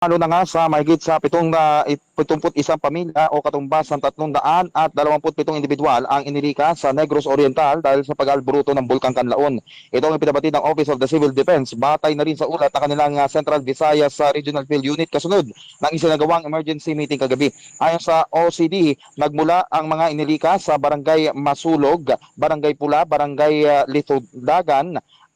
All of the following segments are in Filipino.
Ano na nga sa mahigit sa pitong na 71 pamilya o katumbas ng 300 at 27 individual ang inilika sa Negros Oriental dahil sa pag-alburuto ng Bulkang Kanlaon. Ito ang ipinabatid ng Office of the Civil Defense batay na rin sa ulat ng kanilang ah, Central Visayas sa Regional Field Unit kasunod ng isinagawang emergency meeting kagabi. Ayon sa OCD, nagmula ang mga inilika sa Barangay Masulog, Barangay Pula, Barangay ah,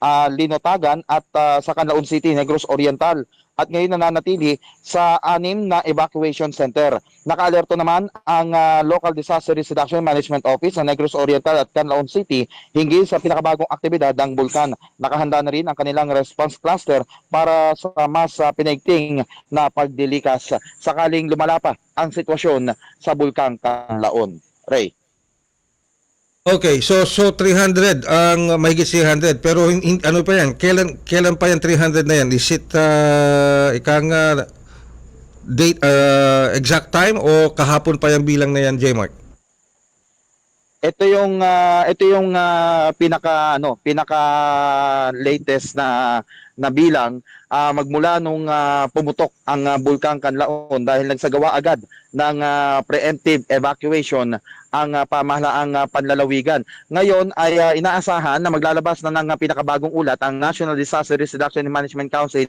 Ah, Linotagan at ah, sa Canlaon City, Negros Oriental at ngayon nananatili sa anim na evacuation center. Nakaalerto naman ang ah, Local Disaster Risk Reduction Management Office ng Negros Oriental at Canlaon City hinggil sa pinakabagong aktibidad ng bulkan. Nakahanda na rin ang kanilang response cluster para sa mas ah, pinaigting na pagdilikas sakaling lumala pa ang sitwasyon sa bulkang Canlaon. Ray. Okay, so so 300 ang mahigit 300 pero hin- hin- ano pa yan? Kailan kailan pa yan 300 na yan? Is it uh, ika nga date uh, exact time o kahapon pa yung bilang na yan, J Mark? Ito yung ah, ito yung ah, pinaka ano, pinaka latest na na bilang ah, magmula nung ah, pumutok ang ah, bulkang Kanlaon dahil nagsagawa agad ng ah, preemptive evacuation ang uh, pamahalaang ah, panlalawigan. Ngayon ay ah, inaasahan na maglalabas na ng ah, pinakabagong ulat ang National Disaster Risk Reduction and Management Council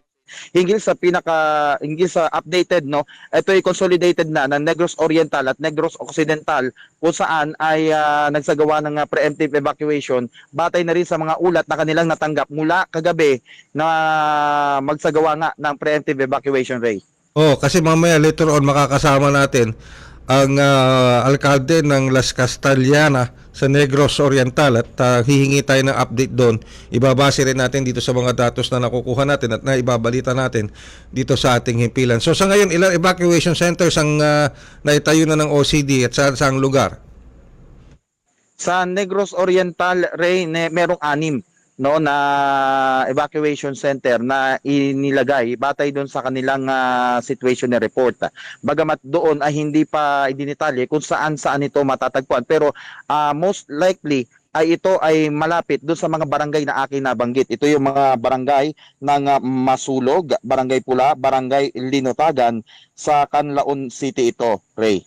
hinggil sa pinaka hinggil sa updated no ito ay consolidated na ng Negros Oriental at Negros Occidental kung saan ay ah, nagsagawa ng ah, preemptive evacuation batay na rin sa mga ulat na kanilang natanggap mula kagabi na magsagawa nga ng preemptive evacuation ray. Oh, kasi mamaya later on makakasama natin ang ah, alkalde ng Las Castellana sa Negros Oriental at ah, hihingi tayo ng update doon. Ibabase rin natin dito sa mga datos na nakukuha natin at naibabalita natin dito sa ating himpilan. So sa ngayon, ilang evacuation centers ang ah, naitayo na ng OCD at sa saang lugar? Sa Negros Oriental ray ne, merong anim no na evacuation center na inilagay batay doon sa kanilang ah, situation na report. Bagamat doon ay hindi pa idinitalye kung saan saan ito matatagpuan pero ah, most likely ay ito ay malapit doon sa mga barangay na akin nabanggit. Ito yung mga barangay ng ah, Masulog, Barangay Pula, Barangay Linotagan sa Canlaon City ito, Ray.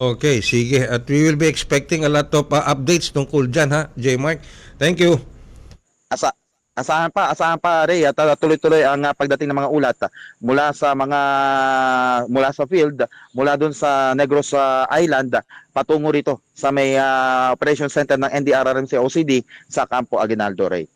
Okay, sige. At we will be expecting a lot of ah, updates tungkol dyan ha, J. Mark. Thank you. Asa asahan pa asahan pa Ray at tuloy-tuloy ang uh, pagdating ng mga ulat uh, mula sa mga mula sa field mula doon sa Negros uh, Island patungo rito sa may uh, operation center ng NDRRMC OCD sa Campo Aguinaldo Ray